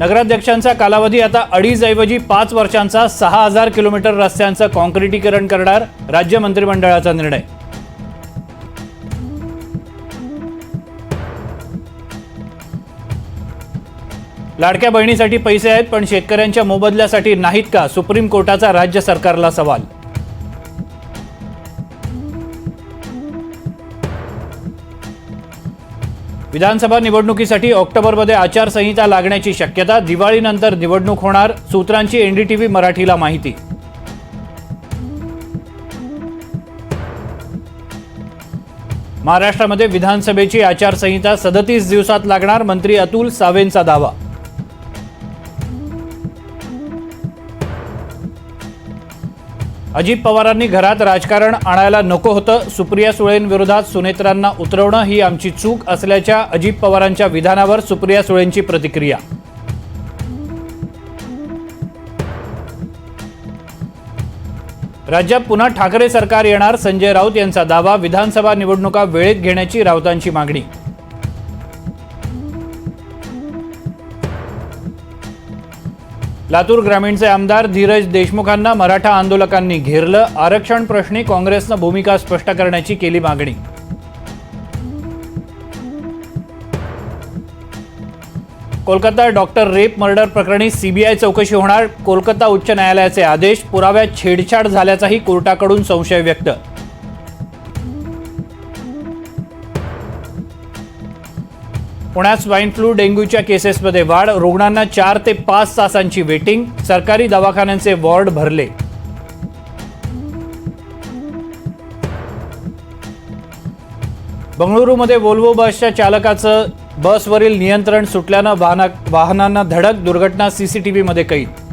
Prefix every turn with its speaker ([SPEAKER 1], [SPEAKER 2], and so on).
[SPEAKER 1] नगराध्यक्षांचा कालावधी आता अडीच ऐवजी पाच वर्षांचा सहा हजार किलोमीटर रस्त्यांचं कॉन्क्रिटीकरण करणार राज्य मंत्रिमंडळाचा निर्णय. लाडक्या बहिणीसाठी पैसे आहेत पण शेतकऱ्यांच्या मोबदल्यासाठी नाहीत का? सुप्रीम कोर्टाचा राज्य सरकारला सवाल. विधानसभा निवडणुकीसाठी ऑक्टोबरमध्ये आचारसंहिता लागण्याची शक्यता दिवाळीनंतर निवडणूक होणार सूत्रांची एनडीटीव्ही मराठीला माहिती. महाराष्ट्रामध्ये विधानसभेची आचारसंहिता सदतीस दिवसात लागणार मंत्री अतुल सावेंचा दावा. अजित पवारांनी घरात राजकारण आणायला नको होतं. सुप्रिया सुळेंविरोधात सुनेत्रांना उतरवणं ही आमची चूक असल्याच्या अजित पवारांच्या विधानावर सुप्रिया सुळेंची प्रतिक्रिया. राज्यात पुन्हा ठाकरे सरकार येणार? संजय राऊत यांचा दावा. विधानसभा निवडणुका वेळेत घेण्याची राऊतांची मागणी. लातूर ग्रामीणचे आमदार धीरज देशमुखांना मराठा आंदोलकांनी घेरलं. आरक्षण प्रश्नी काँग्रेसनं भूमिका स्पष्ट करण्याची केली मागणी. कोलकाता डॉक्टर रेप मर्डर प्रकरणी सीबीआय चौकशी होणार. कोलकाता उच्च न्यायालयाचे आदेश पुराव्यात छेडछाड झाल्याचाही कोर्टाकडून संशय व्यक्त. पुण्यात स्वाईन फ्लू डेंग्यूच्या केसेसमध्ये वाढ रुग्णांना चार ते पाच तासांची वेटिंग सरकारी दवाखान्यांचे वॉर्ड भरले. बंगळुरूमध्ये वोल्वो बसच्या चालकाचं बसवरील नियंत्रण सुटल्यानं वाहना वाहनांना धडक दुर्घटना सीसीटीव्हीमध्ये कैद.